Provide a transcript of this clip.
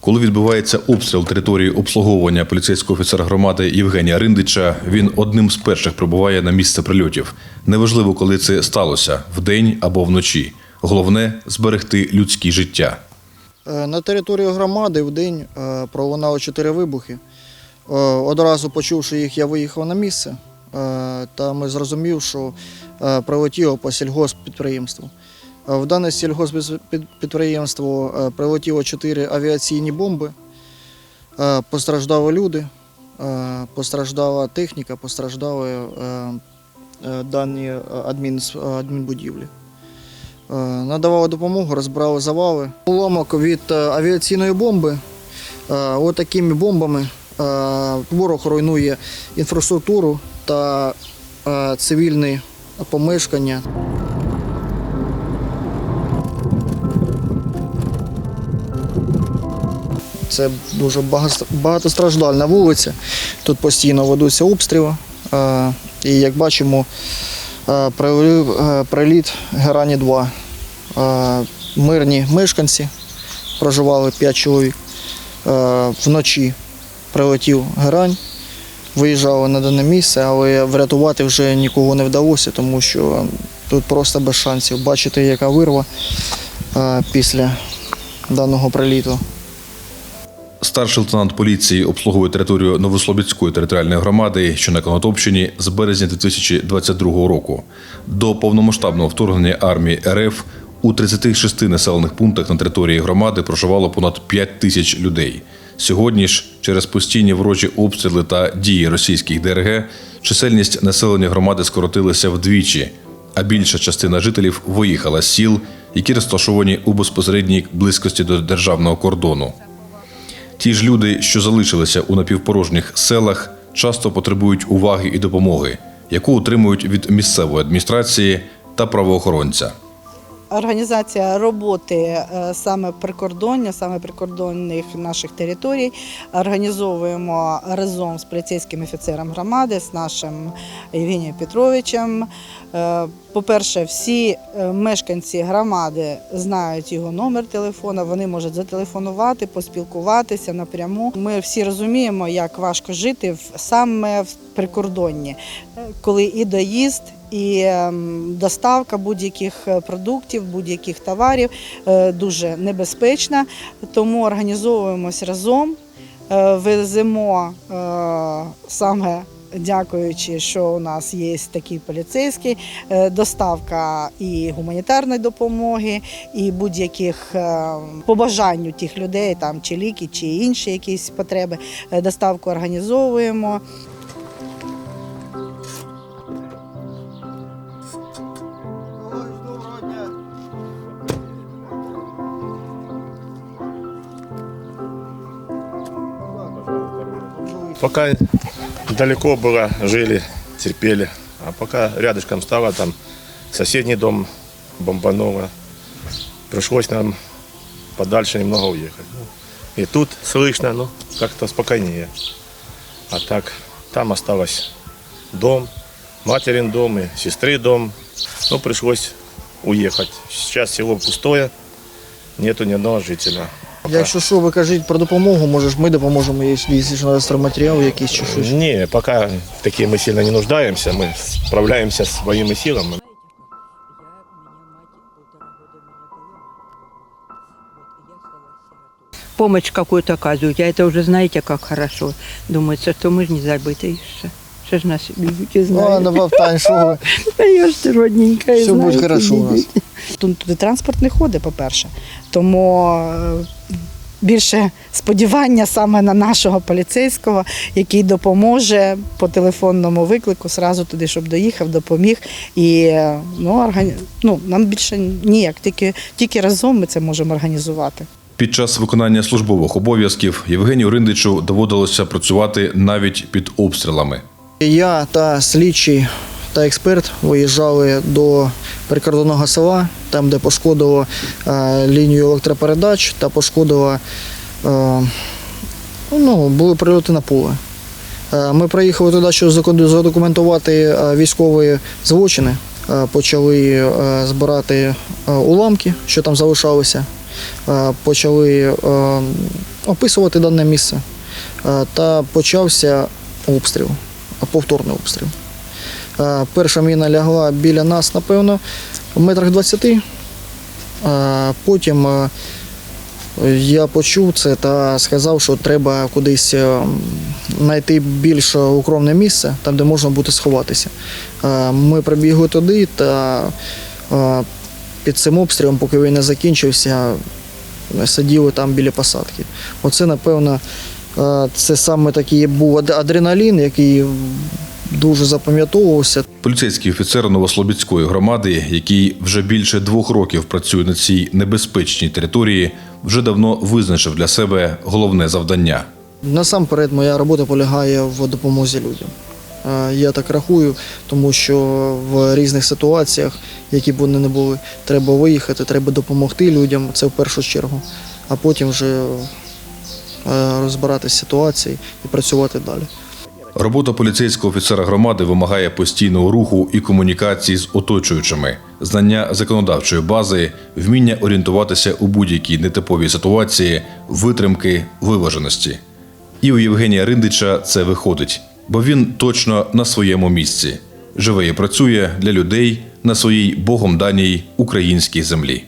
Коли відбувається обстріл території обслуговування поліцейського офіцера громади Євгенія Риндича, він одним з перших прибуває на місце прильотів. Неважливо, коли це сталося вдень або вночі. Головне зберегти людські життя. Е, На територію громади в день е, пролунало чотири вибухи. Е, Одразу почувши їх, я виїхав на місце, та ми зрозумів, що прилетіло по сільгосппідприємству. Е, В дане сільгосппідприємство е, прилетіло чотири авіаційні бомби. Е, Постраждали люди, е, постраждала техніка, постраждали е, е, дані е, адмін, адмінбудівлі. Е, Надавали допомогу, розбирали завали. Уламок від е, авіаційної бомби. Е, Отакими бомбами е, ворог руйнує інфраструктуру та е, цивільні помешкання. Це дуже багатостраждальна вулиця. Тут постійно ведуться обстріли. І як бачимо, приліт Герані 2. Е, Мирні мешканці проживали 5 чоловік. Вночі прилетів герань, виїжджали на дане місце, але врятувати вже нікого не вдалося, тому що тут просто без шансів. Бачите, яка вирва після даного приліту. Старший лейтенант поліції обслуговує територію Новослобідської територіальної громади, що на Конотопщині з березня 2022 року. До повномасштабного вторгнення армії РФ у 36 населених пунктах на території громади проживало понад 5 тисяч людей. Сьогодні ж, через постійні ворожі обстріли та дії російських ДРГ, чисельність населення громади скоротилася вдвічі, а більша частина жителів виїхала з сіл, які розташовані у безпосередній близькості до державного кордону. Ті ж люди, що залишилися у напівпорожніх селах, часто потребують уваги і допомоги, яку отримують від місцевої адміністрації та правоохоронця. Організація роботи е, саме прикордоння, саме прикордонних наших територій організовуємо разом з поліцейським офіцером громади, з нашим Євгенієм Петровичем. Е, По-перше, всі е, мешканці громади знають його номер телефона, вони можуть зателефонувати, поспілкуватися напряму. Ми всі розуміємо, як важко жити саме в прикордонні, коли і доїзд, і ем, доставка будь-яких е, продуктів, будь-яких товарів е, дуже небезпечна. Тому організовуємось разом, е, веземо саме. Дякуючи, що у нас є такий поліцейський, е, доставка і гуманітарної допомоги, і будь-яких е, по тих людей, там чи ліки, чи інші якісь потреби. Доставку організовуємо. Пока далеко было, жили, терпели. А пока рядышком стало, там соседний дом бомбануло. Пришлось нам подальше немного уехать. И тут слышно, ну, как-то спокойнее. А так, там осталось дом, материн дом и сестры дом. Ну, пришлось уехать. Сейчас село пустое, нету ни одного жителя. Якщо що, ви кажіть про допомогу, може ж ми допоможемо, якщо треба стройматеріал якийсь чи щось. Не, пока такие мы сильно не нуждаемся, мы справляемся своими силами. помощь какую-то оказывают. А это уже знаете, как хорошо. Думается, что мы же не забытые еще. Что ж нас люди Ну, знают. а Вовтань, що ви? А я ж ти родненькая. Все буде знаете, хорошо у нас. видите. Тут туди транспорт не ходить, по-перше. Тому е, більше сподівання саме на нашого поліцейського, який допоможе по телефонному виклику сразу туди, щоб доїхав, допоміг. І е, ну, органі... ну, нам більше ніяк, тільки, тільки разом ми це можемо організувати. Під час виконання службових обов'язків Євгенію Риндичу доводилося працювати навіть під обстрілами. Я та слідчий та експерт виїжджали до прикордонного села, там, де пошкодило е, лінію електропередач та пошкодило, е, ну, були прильоти на поле. Е, Ми приїхали туди, щоб задокументувати військові злочини. Почали збирати уламки, що там залишалися. е, почали описувати дане місце. Та почався обстріл, повторний обстріл. Перша міна лягла біля нас, напевно, в метрах 20. Е, Потім я почув це та сказав, що треба кудись знайти більш укромне місце, там, де можна буде сховатися. Ми прибігли туди та під цим обстрілом, поки він не закінчився, сиділи там біля посадки. Оце, напевно, це саме такий був адреналін, який дуже запам'ятовувався. Поліцейський офіцер Новослобідської громади, який вже більше двох років працює на цій небезпечній території, вже давно визначив для себе головне завдання. Насамперед, моя робота полягає в допомозі людям. Е, Я так рахую, тому що в різних ситуаціях, які б вони не були, треба виїхати, треба допомогти людям, це в першу чергу, а потім вже е, розбиратися з ситуацією і працювати далі. Робота поліцейського офіцера громади вимагає постійного руху і комунікації з оточуючими, знання законодавчої бази, вміння орієнтуватися у будь-якій нетиповій ситуації, витримки, виваженості. І у Євгенія Риндича це виходить, бо він точно на своєму місці живе і працює для людей на своїй богом даній українській землі.